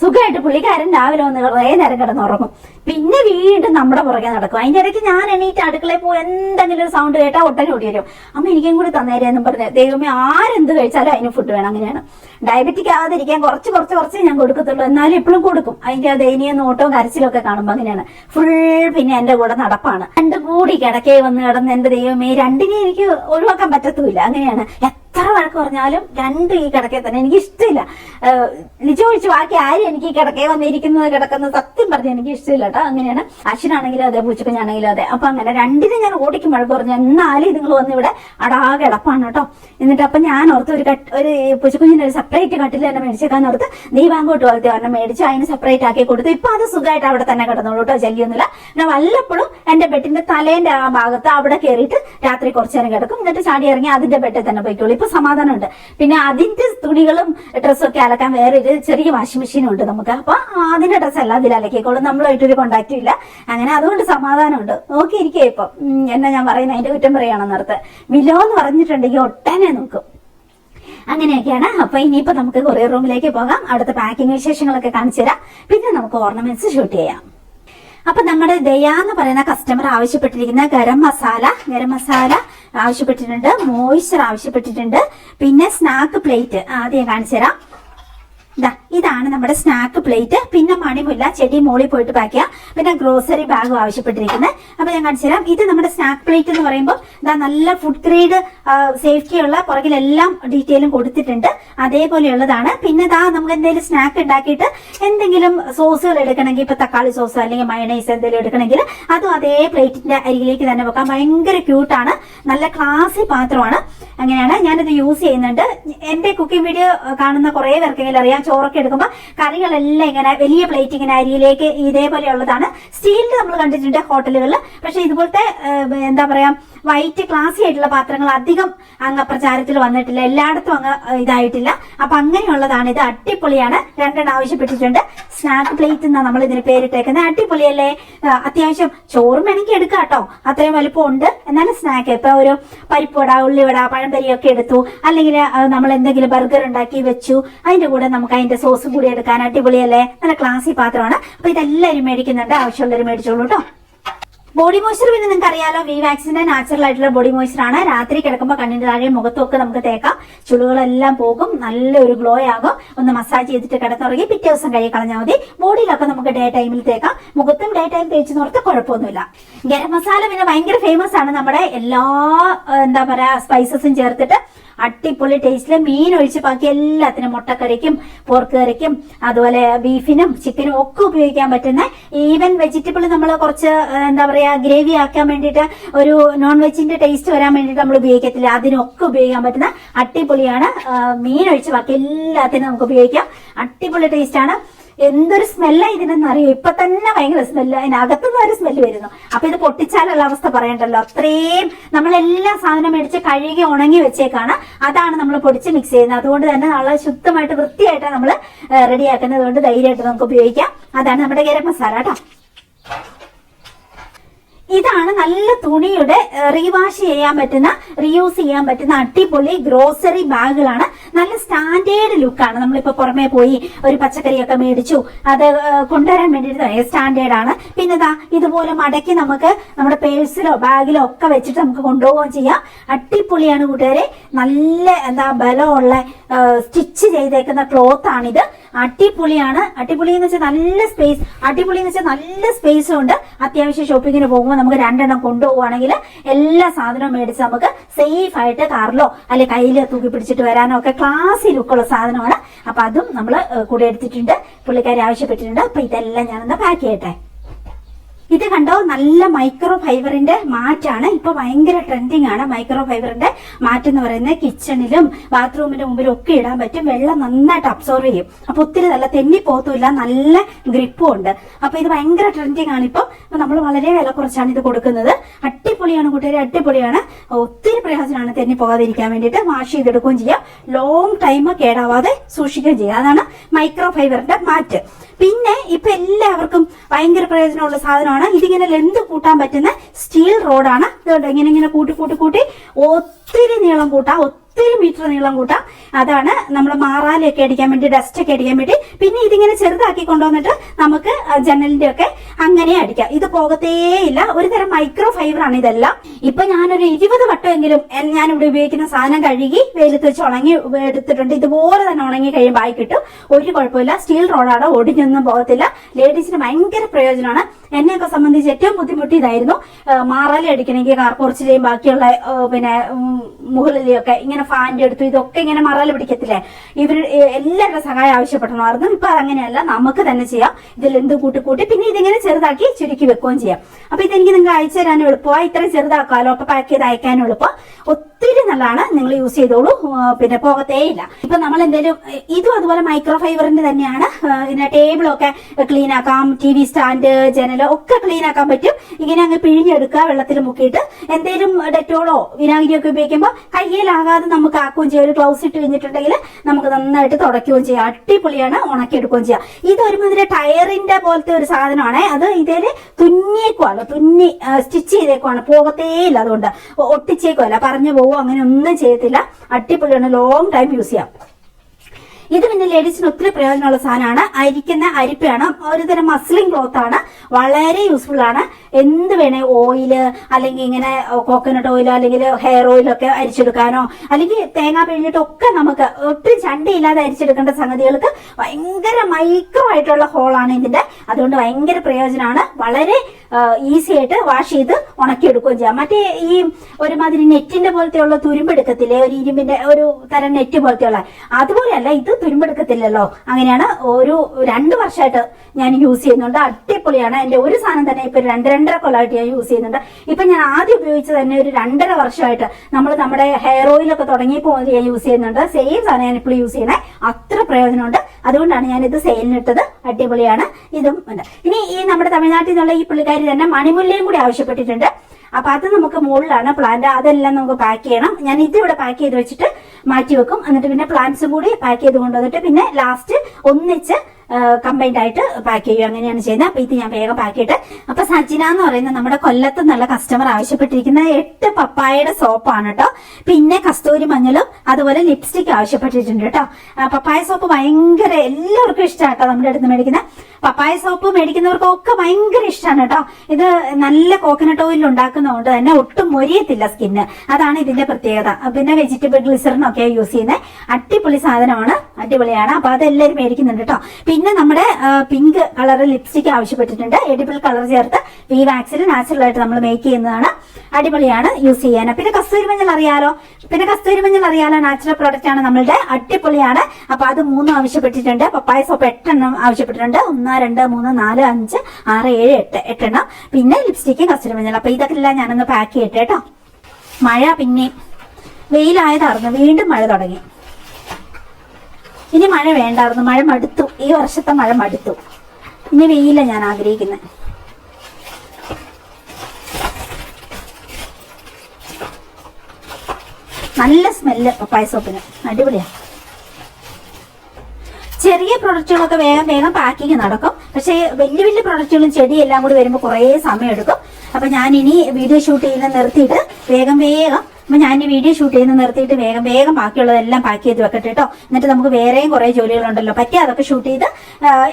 സുഖമായിട്ട് പുള്ളിക്കാരൻ രാവിലെ വന്ന് കുറേ നേരം കിടന്നുറങ്ങും പിന്നെ വീണ്ടും നമ്മുടെ പുറകെ നടക്കും. അതിന്റെ ഇടയ്ക്ക് ഞാൻ എണീറ്റ് അടുക്കളയിൽ പോയി എന്തെങ്കിലും ഒരു സൗണ്ട് കേട്ടാ ഒട്ടനെ ഓടി വരും. അമ്മ എനിക്കും കൂടി തന്നേരെന്നും പറഞ്ഞ് ദൈവമേ ആരെന്ത് കഴിച്ചാലും അതിന് ഫുഡ് വേണം. അങ്ങനെയാണ്. ഡയബറ്റിക് ആവാതിരിക്കാൻ കുറച്ച് കുറച്ച് കുറച്ച് ഞാൻ കൊടുക്കത്തുള്ളൂ. എന്നാലും ഇപ്പോഴും കൊടുക്കും. അതിന്റെ ദയനീയ നോട്ടവും കരച്ചിലും ഒക്കെ കാണുമ്പോൾ അങ്ങനെയാണ്. ഫുൾ പിന്നെ എന്റെ കൂടെ നടപ്പാണ്. രണ്ടും കൂടി കിടക്കേ വന്ന് കിടന്ന് എന്റെ ദൈവമേ രണ്ടിനെ എനിക്ക് ഒഴിവാക്കാൻ പറ്റത്തുമില്ല അങ്ങനെയാണ് എത്ര വഴക്ക് പറഞ്ഞാലും രണ്ട് ഈ കിടക്കെ തന്നെ എനിക്ക് ഇഷ്ടമില്ല ലിജോ ഒഴിച്ച് ബാക്കി ആരും എനിക്ക് ഈ കിടക്കെ വന്നിരിക്കുന്നത് കിടക്കുന്നത് സത്യം പറഞ്ഞ് എനിക്ക് ഇഷ്ടമില്ല കേട്ടോ. അങ്ങനെയാണ്. അശ്വനാണെങ്കിലും അതെ പൂച്ചക്കുഞ്ഞാണെങ്കിലും അതെ. അപ്പൊ അങ്ങനെ രണ്ടിനും ഞാൻ ഓടിക്കും വഴക്ക് പറഞ്ഞു. എന്നാലും നിങ്ങൾ വന്ന് ഇവിടെ അടാ കിടപ്പാണ് കേട്ടോ. എന്നിട്ട് അപ്പൊ ഞാൻ ഓർത്ത് ഒരു കട്ട് ഒരു പൂച്ചക്കുഞ്ഞിന് ഒരു സെപ്പറേറ്റ് കട്ടിൽ തന്നെ മേടിച്ചേക്കാൻ ഓർത്ത് നീ ദീപാങ്കോട്ട് പോലത്തെ ഒരെണ്ണം മേടിച്ചു അതിന് സെപ്പറേറ്റ് ആക്കി കൊടുത്തു. ഇപ്പൊ അത് സുഖമായിട്ട് അവിടെ തന്നെ കിടന്നോളൂ കേട്ടോ ശല്യമൊന്നുമില്ല ഞാൻ വല്ലപ്പോഴും എന്റെ ബെഡിന്റെ തലേന്റെ ആ ഭാഗത്ത് അവിടെ കയറിയിട്ട് രാത്രി കുറച്ചു നേരം കിടക്കും. എന്നിട്ട് ചാടി ഇറങ്ങി അതിന്റെ ബെഡിൽ തന്നെ പോയിക്കോളൂ. ഇപ്പൊ ഇപ്പൊ സമാധാനമുണ്ട്. പിന്നെ അതിന്റെ തുണികളും ഡ്രസ്സൊക്കെ അലക്കാൻ വേറെ ഒരു ചെറിയ വാഷിംഗ് മെഷീൻ ഉണ്ട് നമുക്ക്. അപ്പൊ അതിന്റെ ഡ്രസ്സ് എല്ലാം അതിൽ അലക്കിക്കോളും. നമ്മളായിട്ടൊരു കോണ്ടാക്റ്റും ഇല്ല. അങ്ങനെ അതുകൊണ്ട് സമാധാനമുണ്ട്. ഇരിക്കുക ഇപ്പൊ. എന്നാ ഞാൻ പറയുന്നത് അതിന്റെ കുറ്റം പറയുകയാണെന്ന് നേരത്തെ വിലോ എന്ന് പറഞ്ഞിട്ടുണ്ടെങ്കിൽ ഒട്ടനെ നോക്കും. അങ്ങനെയൊക്കെയാണ്. അപ്പൊ ഇനിയിപ്പോ നമുക്ക് കൊറിയർ റൂമിലേക്ക് പോകാം. അടുത്ത പാക്കിംഗ് വിശേഷങ്ങളൊക്കെ കാണിച്ചു തരാം പിന്നെ നമുക്ക് ഓർണമെന്റ്സ് ഷൂട്ട് ചെയ്യാം. അപ്പൊ നമ്മുടെ ദയ എന്ന് പറയുന്ന കസ്റ്റമർ ആവശ്യപ്പെട്ടിരിക്കുന്ന ഗരം മസാല ഗരം മസാല ആവശ്യപ്പെട്ടിട്ടുണ്ട് മോയിസ്ചർ ആവശ്യപ്പെട്ടിട്ടുണ്ട് പിന്നെ സ്നാക്ക് പ്ലേറ്റ് ആദ്യം കാണിച്ചു തരാം ദാ ഇതാണ് നമ്മുടെ സ്നാക്ക് പ്ലേറ്റ് പിന്നെ മണിമുല്ല ചെടി മോളിൽ പോയിട്ട് പാക്ക് ചെയ്യാം. പിന്നെ ഗ്രോസറി ബാഗും ആവശ്യപ്പെട്ടിരിക്കുന്നത് അപ്പൊ ഞാൻ കാണിച്ചു തരാം. ഇത് നമ്മുടെ സ്നാക്ക് പ്ലേറ്റ് എന്ന് പറയുമ്പോൾ ഇതാ നല്ല ഫുഡ് ഗ്രേഡ് സേഫ്റ്റിയുള്ള പുറകിലെല്ലാം ഡീറ്റെയിലും കൊടുത്തിട്ടുണ്ട്. അതേപോലെയുള്ളതാണ്. പിന്നെ ഇതാ നമുക്ക് എന്തെങ്കിലും സ്നാക്ക് ഉണ്ടാക്കിയിട്ട് എന്തെങ്കിലും സോസുകൾ എടുക്കണമെങ്കിൽ ഇപ്പൊ തക്കാളി സോസ് അല്ലെങ്കിൽ മയണൈസ് എന്തെങ്കിലും എടുക്കണമെങ്കിൽ അതും അതേ പ്ലേറ്റിന്റെ അരികിലേക്ക് തന്നെ വെക്കാം. ഭയങ്കര ക്യൂട്ടാണ് നല്ല ക്ലാസി പാത്രമാണ്. അങ്ങനെയാണ് ഞാനിത് യൂസ് ചെയ്യുന്നുണ്ട്. എന്റെ കുക്കിംഗ് വീഡിയോ കാണുന്ന കുറെ പേർക്കെങ്കിലും അറിയാം. ചോറൊക്കെ എടുക്കുമ്പോൾ കറികളെല്ലാം ഇങ്ങനെ വലിയ പ്ലേറ്റ് ഇങ്ങനെ അരിയിലേക്ക് ഇതേപോലെയുള്ളതാണ്. സ്റ്റീലിൽ നമ്മൾ കണ്ടിട്ടുണ്ട് ഹോട്ടലുകളിൽ പക്ഷെ ഇതുപോലത്തെ എന്താ പറയാ വൈറ്റ് ക്ലാസി ആയിട്ടുള്ള പാത്രങ്ങൾ അധികം അങ്ങ് പ്രചാരത്തിൽ വന്നിട്ടില്ല. എല്ലായിടത്തും അങ്ങ് ഇതായിട്ടില്ല. അപ്പൊ അങ്ങനെയുള്ളതാണ് ഇത് അടിപൊളിയാണ്. രണ്ടെണ്ണം ആവശ്യപ്പെട്ടിട്ടുണ്ട്. സ്നാക്ക് പ്ലേറ്റ് എന്നാണ് നമ്മൾ ഇതിന് പേരിട്ടേക്കുന്നത്. അടിപൊളിയല്ലേ? അത്യാവശ്യം ചോറും വേണമെങ്കിൽ എടുക്കാം കേട്ടോ. അത്രയും വലുപ്പം ഉണ്ട് എന്നാലും സ്നാക്ക് ഇപ്പൊ ഒരു പരിപ്പുവട ഉള്ളിവട പഴംപരിയൊക്കെ എടുത്തു. അല്ലെങ്കിൽ നമ്മൾ എന്തെങ്കിലും ബർഗർ ഉണ്ടാക്കി വെച്ചു. അതിന്റെ കൂടെ നമുക്ക് അതിന്റെ സോസും കൂടി എടുക്കാൻ അടിപൊളിയല്ലേ? നല്ല ക്ലാസ്സി പാത്രമാണ്. അപ്പൊ ഇതെല്ലാവരും മേടിക്കുന്നുണ്ട്. ആവശ്യമുള്ളവർ മേടിച്ചോളൂ കേട്ടോ. ബോഡി മോയ്സ്ചർ പിന്നെ നിങ്ങൾക്ക് അറിയാലോ വി വാക്സിന്റെ നാച്ചുറൽ ആയിട്ടുള്ള ബോഡി മോയ്സ്ചർ ആണ്. രാത്രി കിടക്കുമ്പോൾ കണ്ണിന്റെ താഴെ മുഖത്തൊക്കെ നമുക്ക് തേക്കാം. ചുളുകളെല്ലാം പോകും. നല്ലൊരു ഗ്ലോ ആകും. ഒന്ന് മസാജ് ചെയ്തിട്ട് കിടന്നുറങ്ങി പിറ്റേ ദിവസം കഴുകി കളഞ്ഞാൽ മതി. ബോഡിയിലൊക്കെ നമുക്ക് ഡേ ടൈമിൽ തേക്കാം. മുഖത്തും ഡേ ടൈം തേച്ച് നോർത്ത് കുഴപ്പമൊന്നുമില്ല. ഗരം മസാല പിന്നെ ഭയങ്കര ഫേമസ് ആണ്. നമ്മുടെ എല്ലാ എന്താ പറയാ സ്പൈസസും ചേർത്തിട്ട് അടിപൊളി ടേസ്റ്റിൽ മീൻ ഒഴിച്ച് ബാക്കി എല്ലാത്തിനും മുട്ടക്കറിക്കും പോർക്ക് കറിക്കും അതുപോലെ ബീഫിനും ചിക്കനും ഒക്കെ ഉപയോഗിക്കാൻ പറ്റുന്ന ഈവൻ വെജിറ്റബിൾ നമ്മൾ കുറച്ച് എന്താ പറയാ ഗ്രേവി ആക്കാൻ വേണ്ടിയിട്ട് ഒരു നോൺ വെജിന്റെ ടേസ്റ്റ് വരാൻ വേണ്ടിയിട്ട് നമ്മൾ ഉപയോഗിക്കത്തില്ല. അതിനൊക്കെ ഉപയോഗിക്കാൻ പറ്റുന്ന അടിപൊളിയാണ് മീൻ ഒഴിച്ച് ബാക്കി എല്ലാത്തിനും നമുക്ക് ഉപയോഗിക്കാം. അടിപൊളി ആണ്. എന്തൊരു സ്മെല്ലാ ഇതിനെന്ന് അറിയോ ഇപ്പൊ തന്നെ ഭയങ്കര സ്മെല്ല് അതിനകത്തുനിന്ന് ഒരു സ്മെല്ല് വരുന്നു. അപ്പൊ ഇത് പൊട്ടിച്ചാലുള്ള അവസ്ഥ പറയണ്ടല്ലോ. അത്രയും നമ്മളെല്ലാ സാധനം മേടിച്ച് കഴുകി ഉണങ്ങി വെച്ചേക്കാണ്. അതാണ് നമ്മൾ പൊടിച്ച് മിക്സ് ചെയ്യുന്നത്. അതുകൊണ്ട് തന്നെ നല്ല ശുദ്ധമായിട്ട് വൃത്തിയായിട്ട് നമ്മൾ റെഡിയാക്കുന്നത്. അതുകൊണ്ട് ധൈര്യമായിട്ട് നമുക്ക് ഉപയോഗിക്കാം. അതാണ് നമ്മുടെ ഗരം മസാല കേട്ടോ ഇതാണ് നല്ല തുണിയുടെ റീവാഷ് ചെയ്യാൻ പറ്റുന്ന റീയൂസ് ചെയ്യാൻ പറ്റുന്ന അടിപൊളി ഗ്രോസറി ബാഗുകളാണ് നല്ല സ്റ്റാൻഡേർഡ് ലുക്കാണ്. നമ്മളിപ്പോ പുറമേ പോയി ഒരു പച്ചക്കറിയൊക്കെ മേടിച്ചു. അത് കൊണ്ടുവരാൻ വേണ്ടിയിട്ട് സ്റ്റാൻഡേർഡ് ആണ്. പിന്നെ ഇതാ ഇതുപോലെ മടക്കി നമുക്ക് നമ്മുടെ പേഴ്സിലോ ബാഗിലോ ഒക്കെ വെച്ചിട്ട് നമുക്ക് കൊണ്ടുപോവുകയും ചെയ്യാം. അടിപൊളിയാണ് കൂട്ടുകാരെ. നല്ല എന്താ ബലമുള്ള സ്റ്റിച്ച് ചെയ്തേക്കുന്ന ക്ലോത്ത് ആണിത് അടിപൊളിയാണ്. അടിപൊളി എന്ന് വെച്ചാൽ നല്ല സ്പേസ്. അടിപൊളി എന്ന് വെച്ചാൽ നല്ല സ്പേസും ഉണ്ട്. അത്യാവശ്യം ഷോപ്പിങ്ങിന് പോകുമ്പോൾ നമുക്ക് രണ്ടെണ്ണം കൊണ്ടുപോവുകയാണെങ്കിൽ എല്ലാ സാധനവും മേടിച്ച് നമുക്ക് സേഫ് ആയിട്ട് കാറിലോ അല്ലെ കയ്യിൽ തൂക്കി പിടിച്ചിട്ട് വരാനോ ഒക്കെ ക്ലാസി ലുക്കുള്ള സാധനമാണ്. അപ്പൊ അതും നമ്മൾ കൂടെ എടുത്തിട്ടുണ്ട്. പുള്ളിക്കാരി ആവശ്യപ്പെട്ടിട്ടുണ്ട്. അപ്പൊ ഇതെല്ലാം ഞാനൊന്ന് പാക്ക് ചെയ്യട്ടെ. ഇത് കണ്ടോ? നല്ല മൈക്രോ ഫൈബറിന്റെ മാറ്റാണ്. ഇപ്പൊ ഭയങ്കര ട്രെൻഡിങ് ആണ് മൈക്രോ ഫൈബറിന്റെ മാറ്റ് എന്ന് പറയുന്നത്. കിച്ചണിലും ബാത്റൂമിന്റെ മുമ്പിലും ഒക്കെ ഇടാൻ പറ്റും. വെള്ളം നന്നായിട്ട് അബ്സോർവ് ചെയ്യും. അപ്പൊ ഒത്തിരി നല്ല തെന്നി പോത്തുമില്ല നല്ല ഗ്രിപ്പും ഉണ്ട്. അപ്പൊ ഇത് ഭയങ്കര ട്രെൻഡിങ് ആണ് ഇപ്പൊ. നമ്മൾ വളരെ വില കുറച്ചാണ് ഇത് കൊടുക്കുന്നത്. അടിപൊളിയാണ് കൂട്ടുകാരെ അടിപൊളിയാണ്. ഒത്തിരി പ്രയാസമാണ് തെന്നി പോകാതിരിക്കാൻ വേണ്ടിട്ട് വാഷ് ചെയ്തെടുക്കുകയും ചെയ്യാം. ലോങ് ടൈം കേടാവാതെ സൂക്ഷിക്കുകയും ചെയ്യാം. അതാണ് മൈക്രോ ഫൈബറിന്റെ മാറ്റ്. പിന്നെ ഇപ്പൊ എല്ലാവർക്കും ഭയങ്കര പ്രയോജനമുള്ള സാധനമാണ്. ഇതിങ്ങനെ ലെന്ത് കൂട്ടാൻ പറ്റുന്ന സ്റ്റീൽ റോഡാണ് ഇതുകൊണ്ട് ഇങ്ങനെ ഇങ്ങനെ കൂട്ടി കൂട്ടി കൂട്ടി ഒത്തിരി നീളം കൂട്ടാം ഒത്തിരി മീറ്റർ നീളം കൂട്ടാം. അതാണ് നമ്മൾ മാറാലൊക്കെ അടിക്കാൻ വേണ്ടി ഡസ്റ്റ് ഒക്കെ അടിക്കാൻ വേണ്ടി. പിന്നെ ഇതിങ്ങനെ ചെറുതാക്കി കൊണ്ടുവന്നിട്ട് നമുക്ക് ജനലിന്റെ ഒക്കെ അങ്ങനെ അടിക്കാം. ഇത് പോകത്തേയില്ല. ഒരു തരം മൈക്രോ ഫൈബർ ആണ് ഇതെല്ലാം. ഇപ്പൊ ഞാനൊരു ഇരുപത് വട്ടമെങ്കിലും ഞാൻ ഇവിടെ ഉപയോഗിക്കുന്ന സാധനം കഴുകി വെയിലത്ത് വെച്ച് ഉണങ്ങി എടുത്തിട്ടുണ്ട്. ഇതുപോലെ തന്നെ ഉണങ്ങി കഴിയുമ്പോൾ ആയി കിട്ടും. ഒരു കുഴപ്പമില്ല. സ്റ്റീൽ റോഡാണ് ഒടിഞ്ഞൊന്നും പോകത്തില്ല. ലേഡീസിന് ഭയങ്കര പ്രയോജനമാണ്. എന്നെയൊക്കെ സംബന്ധിച്ച് ഏറ്റവും ബുദ്ധിമുട്ട് ഇതായിരുന്നു. മാറാലി അടിക്കണമെങ്കിൽ കാർപ്പുറച്ചിലെയും ബാക്കിയുള്ള പിന്നെ മുകളിലെയൊക്കെ ഇങ്ങനെ ഫാന്റെ എടുത്തു ഇതൊക്കെ ഇങ്ങനെ മറൽ പിടിക്കത്തില്ലേ? ഇവർ എല്ലാവരുടെ സഹായം ആവശ്യപ്പെടണമായിരുന്നു. ഇപ്പൊ അതങ്ങനെയല്ല. നമുക്ക് തന്നെ ചെയ്യാം. ഇതിൽ എന്ത് കൂട്ടി കൂട്ടി പിന്നെ ഇതിങ്ങനെ ചെറുതാക്കി ചുരുക്കി വെക്കുകയും ചെയ്യാം. അപ്പൊ ഇതെനിക്ക് നിങ്ങൾക്ക് അയച്ചു തരാനും എളുപ്പമാണ് ഇത്രയും ചെറുതാക്കാലോ അപ്പൊ പാക്ക് ചെയ്ത് അയക്കാനും എളുപ്പം. ഒത്തിരി നല്ലതാണ്. നിങ്ങൾ യൂസ് ചെയ്തോളൂ. പിന്നെ പിന്നെ പോകത്തേയില്ല ഇപ്പൊ നമ്മൾ എന്തെങ്കിലും ഇതും അതുപോലെ മൈക്രോ ഫൈബറിന്റെ തന്നെയാണ് പിന്നെ ടേബിളൊക്കെ ക്ലീൻ ആക്കാം. ടി വി സ്റ്റാൻഡ് ജനൽ ഒക്കെ ക്ലീൻ ആക്കാൻ പറ്റും. ഇങ്ങനെ അങ്ങ് പിഴിഞ്ഞെടുക്കുക വെള്ളത്തിൽ മുക്കിയിട്ട്. എന്തെങ്കിലും ഡെറ്റോളോ വിനാഗിരിയോ ഒക്കെ ഉപയോഗിക്കുമ്പോൾ കയ്യിലാകാതെ നമുക്ക് ആക്കുകയും ചെയ്യാം. ഒരു ഗ്ലൗസ് ഇട്ട് കഴിഞ്ഞിട്ടുണ്ടെങ്കിൽ നമുക്ക് നന്നായിട്ട് തുടയ്ക്കുകയും ചെയ്യാം. അടിപൊളിയാണ് ഉണക്കിയെടുക്കുകയും ചെയ്യാം. ഇത് ഒരുമാതിരി ടയറിന്റെ പോലത്തെ ഒരു സാധനമാണ്. അത് ഇതേൽ തുന്നിയേക്കുവാണ്. തുന്നി സ്റ്റിച്ച് ചെയ്തേക്കുവാണ്. പോകത്തേ ഇല്ല അതുകൊണ്ട്. ഒട്ടിച്ചേക്കുമല്ല പറഞ്ഞു പോകും അങ്ങനെ ഒന്നും ചെയ്യത്തില്ല. അടിപൊളിയാണ്. ലോങ് ടൈം യൂസ് ചെയ്യാം. ഇത് പിന്നെ ലേഡീസിന് ഒത്തിരി പ്രയോജനമുള്ള സാധനമാണ്. അരിക്കുന്ന അരിപ്പയാണ് ഒരുതരം മസ്ലിംഗ് ക്ലോത്ത് ആണ്. വളരെ യൂസ്ഫുൾ ആണ്. എന്ത് വേണേ ഓയിൽ അല്ലെങ്കിൽ ഇങ്ങനെ കോക്കനട്ട് ഓയിലോ അല്ലെങ്കിൽ ഹെയർ ഓയിലോ ഒക്കെ അരിച്ചെടുക്കാനോ അല്ലെങ്കിൽ തേങ്ങ പിഴിഞ്ഞിട്ടൊക്കെ നമുക്ക് ഒത്തിരി ചണ്ടിയില്ലാതെ അരിച്ചെടുക്കേണ്ട സംഗതികൾക്ക് ഭയങ്കര മൈക്രോ ആയിട്ടുള്ള ഹോളാണ് ഇതിന്റെ. അതുകൊണ്ട് ഭയങ്കര പ്രയോജനമാണ്. വളരെ ഈസി ആയിട്ട് വാഷ് ചെയ്ത് ഉണക്കിയെടുക്കുകയും ചെയ്യാം. മറ്റേ ഈ ഒരുമാതിരി നെറ്റിന്റെ പോലത്തെയുള്ള തുരുമ്പെടുക്കത്തില്ലേ? ഒരു ഇരുമ്പിന്റെ ഒരു തരം നെറ്റ് പോലത്തെയുള്ള. അതുപോലെയല്ല ഇത് തുരുമ്പെടുക്കത്തില്ലല്ലോ. അങ്ങനെയാണ് ഒരു രണ്ട് വർഷമായിട്ട് ഞാൻ യൂസ് ചെയ്യുന്നുണ്ട്. അടിപൊളിയാണ്. എന്റെ ഒരു സാധനം തന്നെ ഇപ്പൊ രണ്ട് രണ്ടര കൊല്ലമായിട്ട് ഞാൻ യൂസ് ചെയ്യുന്നുണ്ട്. ഇപ്പൊ ഞാൻ ആദ്യം ഉപയോഗിച്ച് തന്നെ ഒരു രണ്ടര വർഷമായിട്ട് നമ്മൾ നമ്മുടെ ഹെയർ ഓയിലൊക്കെ തുടങ്ങിയപ്പോൾ ഞാൻ യൂസ് ചെയ്യുന്നുണ്ട്. സെയിം സാധനം ഞാൻ ഇപ്പോൾ യൂസ് ചെയ്യുന്നത് അത്ര പ്രയോജനമുണ്ട്. അതുകൊണ്ടാണ് ഞാൻ ഇത് സെയിലിനിട്ടത് അടിപൊളിയാണ്. ഇതും ഉണ്ട്. ഇനി ഈ നമ്മുടെ തമിഴ്നാട്ടിൽ നിന്നുള്ള ഈ പുള്ളിക്കാരി തന്നെ മണിമുല്ലയും കൂടി ആവശ്യപ്പെട്ടിട്ടുണ്ട്. അപ്പൊ അത് നമുക്ക് മുകളിലാണ് പ്ലാന്റ് അതെല്ലാം നമുക്ക് പാക്ക് ചെയ്യണം. ഞാൻ ഇതിവിടെ പാക്ക് ചെയ്ത് വെച്ചിട്ട് മാറ്റി വെക്കും എന്നിട്ട് പിന്നെ പ്ലാന്റ്സും കൂടി പാക്ക് ചെയ്ത് കൊണ്ടുവന്നിട്ട് പിന്നെ ലാസ്റ്റ് ഒന്നിച്ച് കമ്പൈൻഡ് ആയിട്ട് പാക്ക് ചെയ്യും അങ്ങനെയാണ് ചെയ്യുന്നത്. അപ്പൊ ഇത് ഞാൻ വേഗം പാക്ക് ചെയ്യട്ടെ. അപ്പൊ സജിന എന്ന് പറയുന്ന നമ്മുടെ കൊല്ലത്ത് നല്ല കസ്റ്റമർ ആവശ്യപ്പെട്ടിരിക്കുന്ന എട്ട് പപ്പായയുടെ സോപ്പാണ് കേട്ടോ പിന്നെ കസ്തൂരി മഞ്ഞളും അതുപോലെ ലിപ്സ്റ്റിക് ആവശ്യപ്പെട്ടിട്ടുണ്ട് കേട്ടോ പപ്പായ സോപ്പ് ഭയങ്കര എല്ലാവർക്കും ഇഷ്ടമാണ് കേട്ടോ നമ്മുടെ അടുത്ത് മേടിക്കുന്ന. പപ്പായ സോപ്പ് മേടിക്കുന്നവർക്കൊക്കെ ഭയങ്കര ഇഷ്ടമാണ് കേട്ടോ ഇത് നല്ല കോക്കനട്ട് ഓയിൽ ഉണ്ടാക്കുന്നതുകൊണ്ട് തന്നെ ഒട്ടും മൊരിയത്തില്ല സ്കിന്ന് അതാണ് ഇതിന്റെ പ്രത്യേകത. പിന്നെ വെജിറ്റബിൾ ഗ്ലിസറിനൊക്കെ യൂസ് ചെയ്യുന്നത്. അടിപൊളി സാധനമാണ്. അടിപൊളിയാണ്. അപ്പൊ അതെല്ലാവരും മേടിക്കുന്നുണ്ട് കേട്ടോ പിന്നെ നമ്മുടെ പിങ്ക് കളർ ലിപ്സ്റ്റിക് ആവശ്യപ്പെട്ടിട്ടുണ്ട്. എഡിബിൾ കളർ ചേർത്ത് വി വാക്സിൽ നാച്ചുറൽ ആയിട്ട് നമ്മൾ മേക്ക് ചെയ്യുന്നതാണ്. അടിപൊളിയാണ് യൂസ് ചെയ്യാൻ. പിന്നെ കസ്തൂരി മഞ്ഞൾ അറിയാലോ? പിന്നെ കസ്തൂരി മഞ്ഞൾ അറിയാലോ? നാച്ചുറൽ പ്രോഡക്റ്റ് ആണ് നമ്മളുടെ അടിപൊളിയാണ്. അപ്പൊ അത് മൂന്നും ആവശ്യപ്പെട്ടിട്ടുണ്ട്. പപ്പായ സോപ്പ് എട്ടെണ്ണം ആവശ്യപ്പെട്ടിട്ടുണ്ട്. ഒന്ന് രണ്ട് മൂന്ന് നാല് അഞ്ച് ആറ് ഏഴ് എട്ട് എട്ടെണ്ണം. പിന്നെ ലിപ്സ്റ്റിക്ക് കസ്തൂരി മഞ്ഞൾ അപ്പൊ ഇതൊക്കെ എല്ലാം ഞാനൊന്ന് പാക്ക് ചെയ്തിട്ട് കേട്ടോ. മഴ പിന്നെ വെയിലായതായിരുന്നു വീണ്ടും മഴ തുടങ്ങി. ഇനി മഴ വേണ്ടായിരുന്നു. മഴ മടുത്തു. ഈ വർഷത്തെ മഴ മടുത്തു. ഇനി വെയില ഞാൻ ആഗ്രഹിക്കുന്നത് നല്ല സ്മെല്ല് പപ്പായ സോപ്പിന്. അടിപൊളിയാ. ചെറിയ പ്രൊഡക്റ്റുകളൊക്കെ വേഗം വേഗം പാക്കിങ് നടക്കും. പക്ഷേ വലിയ വലിയ പ്രൊഡക്റ്റുകളും ചെടിയെല്ലാം കൂടി വരുമ്പോൾ കുറേ സമയം എടുക്കും. അപ്പൊ ഞാൻ ഇനി വീഡിയോ ഷൂട്ട് ചെയ്യുന്ന നിർത്തിയിട്ട് വേഗം വേഗം അപ്പൊ ഞാൻ വീഡിയോ ഷൂട്ട് ചെയ്യുന്ന നിർത്തിയിട്ട് വേഗം വേഗം ബാക്കിയുള്ളതെല്ലാം പാക്ക് ചെയ്ത് വെക്കട്ടെ കേട്ടോ എന്നിട്ട് നമുക്ക് വേറെയും കുറേ ജോലികളുണ്ടല്ലോ. പറ്റിയ അതൊക്കെ ഷൂട്ട് ചെയ്ത്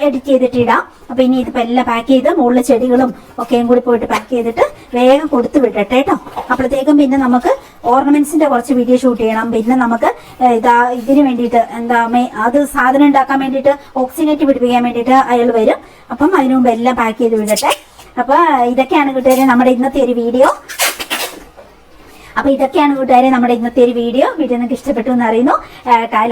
എഡിറ്റ് ചെയ്തിട്ട് ഇടാം. അപ്പൊ ഇനി ഇതിപ്പോ എല്ലാം പാക്ക് ചെയ്ത് മുകളിലെ ചെടികളും ഒക്കെയും കൂടി പോയിട്ട് പാക്ക് ചെയ്തിട്ട് വേഗം കൊടുത്തു വിടട്ടെ കേട്ടോ അപ്പോഴത്തേക്കും പിന്നെ നമുക്ക് ഓർണമെന്റ്സിന്റെ കുറച്ച് വീഡിയോ ഷൂട്ട് ചെയ്യണം. പിന്നെ നമുക്ക് ഇതാ ഇതിന് വേണ്ടിയിട്ട് എന്താ അത് സാധനം ഉണ്ടാക്കാൻ വേണ്ടിയിട്ട് ഓക്സിനേറ്റ് പിടിപ്പിക്കാൻ വേണ്ടിയിട്ട് അയാൾ വരും. അപ്പം അതിനു മുമ്പ് എല്ലാം പാക്ക് ചെയ്ത് വിടട്ടെ. അപ്പൊ ഇതൊക്കെയാണ് കിട്ടുക നമ്മുടെ ഇന്നത്തെ ഒരു വീഡിയോ അപ്പൊ ഇതൊക്കെയാണ് കൂട്ടുകാരെ നമ്മുടെ ഇന്നത്തെ ഒരു വീഡിയോ വീഡിയോ നിങ്ങൾക്ക് ഇഷ്ടപ്പെട്ടു എന്ന് അറിയുന്നു.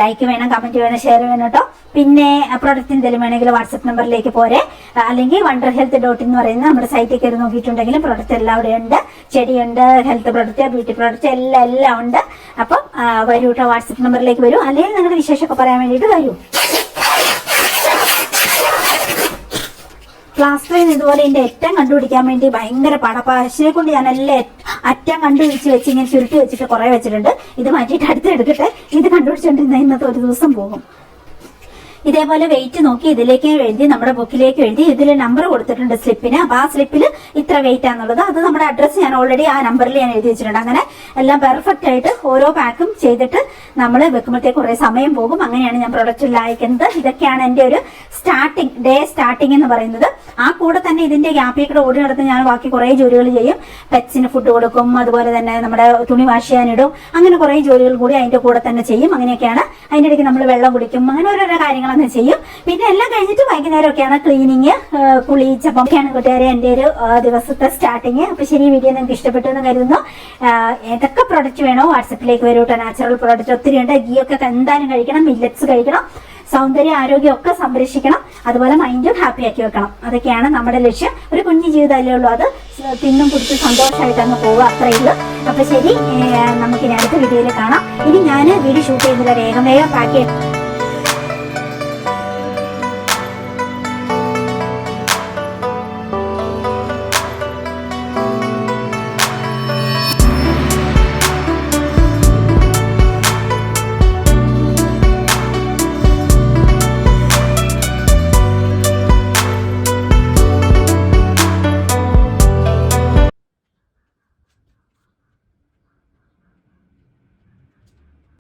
ലൈക്ക് വേണം കമന്റ് വേണം ഷെയർ വേണം കേട്ടോ. പിന്നെ പ്രൊഡക്റ്റ് എന്തെങ്കിലും വേണമെങ്കിൽ വാട്സപ്പ് നമ്പറിലേക്ക് പോരെ. അല്ലെങ്കിൽ വണ്ടർ ഹെൽത്ത് ഡോട്ട് എന്ന് പറയുന്ന നമ്മുടെ സൈറ്റിൽ കയറി നോക്കിയിട്ടുണ്ടെങ്കിലും പ്രൊഡക്റ്റ് എല്ലാം അവിടെ ഉണ്ട്. ചെടിയുണ്ട് ഹെൽത്ത് പ്രൊഡക്റ്റ് ബ്യൂട്ടി പ്രൊഡക്റ്റ് എല്ലാം എല്ലാം ഉണ്ട്. അപ്പം വരൂ കേട്ടോ നമ്പറിലേക്ക് വരൂ. അല്ലെങ്കിൽ നിങ്ങളുടെ വിശേഷമൊക്കെ പറയാൻ വേണ്ടിയിട്ട് വരൂ. പ്ലാസ്റ്ററിന് ഇതുപോലെ എന്റെ അറ്റം കണ്ടുപിടിക്കാൻ വേണ്ടി ഭയങ്കര പടപ്പാശിനെ കൊണ്ട് ഞാൻ എല്ലാം അറ്റം കണ്ടുപിടിച്ച് വെച്ച് ഇങ്ങനെ ചുരുട്ടി വെച്ചിട്ട് കുറെ വെച്ചിട്ടുണ്ട്. ഇത് മാറ്റിയിട്ട് അടുത്ത് എടുക്കട്ടെ. ഇത് കണ്ടുപിടിച്ചോണ്ടിരുന്ന ഇന്നത്തെ ഒരു ദിവസം പോകും. ഇതേപോലെ വെയിറ്റ് നോക്കി ഇതിലേക്ക് എഴുതി നമ്മുടെ ബുക്കിലേക്ക് എഴുതി ഇതിൽ നമ്പർ കൊടുത്തിട്ടുണ്ട് സ്ലിപ്പിന് അപ്പൊ ആ സ്ലിപ്പിൽ ഇത്ര വെയിറ്റ് ആണെന്നുള്ളത് അത് നമ്മുടെ അഡ്രസ്സ് ഞാൻ ഓൾറെഡി ആ നമ്പറിൽ ഞാൻ എഴുതി വെച്ചിട്ടുണ്ട്. അങ്ങനെ എല്ലാം പെർഫെക്റ്റ് ആയിട്ട് ഓരോ പാക്കും ചെയ്തിട്ട് നമ്മൾ വെക്കുമ്പോഴത്തേക്ക് കുറെ സമയം പോകും. അങ്ങനെയാണ് ഞാൻ പ്രൊഡക്റ്റ് അയക്കുന്നത്. ഇതൊക്കെയാണ് എന്റെ ഒരു സ്റ്റാർട്ടിങ് ഡേ സ്റ്റാർട്ടിങ് എന്ന് പറയുന്നത് ആ കൂടെ തന്നെ ഇതിന്റെ ഗ്യാപ്പിൽ കൂടെ ഓടി നടന്ന് ഞാൻ ബാക്കി കുറെ ജോലികൾ ചെയ്യും. പെറ്റ്സിന് ഫുഡ് കൊടുക്കും അതുപോലെ തന്നെ നമ്മുടെ തുണി വാഷ് ചെയ്യാനിടും അങ്ങനെ കുറെ ജോലികൾ കൂടി അതിന്റെ കൂടെ തന്നെ ചെയ്യും. അങ്ങനെയൊക്കെയാണ് അതിന്റെ ഇടയ്ക്ക് നമ്മൾ വെള്ളം കുടിക്കും അങ്ങനെ ഓരോരോ കാര്യങ്ങളൊക്കെ ചെയ്യും. പിന്നെ എല്ലാം കഴിഞ്ഞിട്ട് വൈകുന്നേരമൊക്കെയാണ് ക്ലീനിങ് കുളി ചപ്പൊക്കെയാണ് കൂട്ടുകാരെ എന്റെ ഒരു ദിവസത്തെ സ്റ്റാർട്ടിങ് അപ്പൊ ശരി വീഡിയോ നിങ്ങൾക്ക് ഇഷ്ടപ്പെട്ടു എന്ന് കരുതുന്നു. ഏതൊക്കെ പ്രൊഡക്റ്റ് വേണോ വാട്സപ്പിലേക്ക് വരൂട്ടോ നാച്ചുറൽ പ്രൊഡക്റ്റ് ഒത്തിരി ഉണ്ട് ഗീ ഒക്കെ എന്തായാലും കഴിക്കണം മില്ലറ്റ്സ് കഴിക്കണം. സൗന്ദര്യ ആരോഗ്യം ഒക്കെ സംരക്ഷിക്കണം. അതുപോലെ മൈൻഡും ഹാപ്പി ആക്കി വെക്കണം. അതൊക്കെയാണ് നമ്മുടെ ലക്ഷ്യം. ഒരു കുഞ്ഞു ജീവിതമല്ലേ ഉള്ളൂ. അത് തിന്നും കുടിച്ച് സന്തോഷമായിട്ട് അങ്ങ് പോവുക. അത്രയേ ഉള്ളൂ. അപ്പൊ ശരി നമുക്ക് ഇനി അടുത്ത വീഡിയോയിൽ കാണാം. ഇനി ഞാൻ വീഡിയോ ഷൂട്ട് ചെയ്യുന്നില്ല വേഗം വേഗം പാക്ക്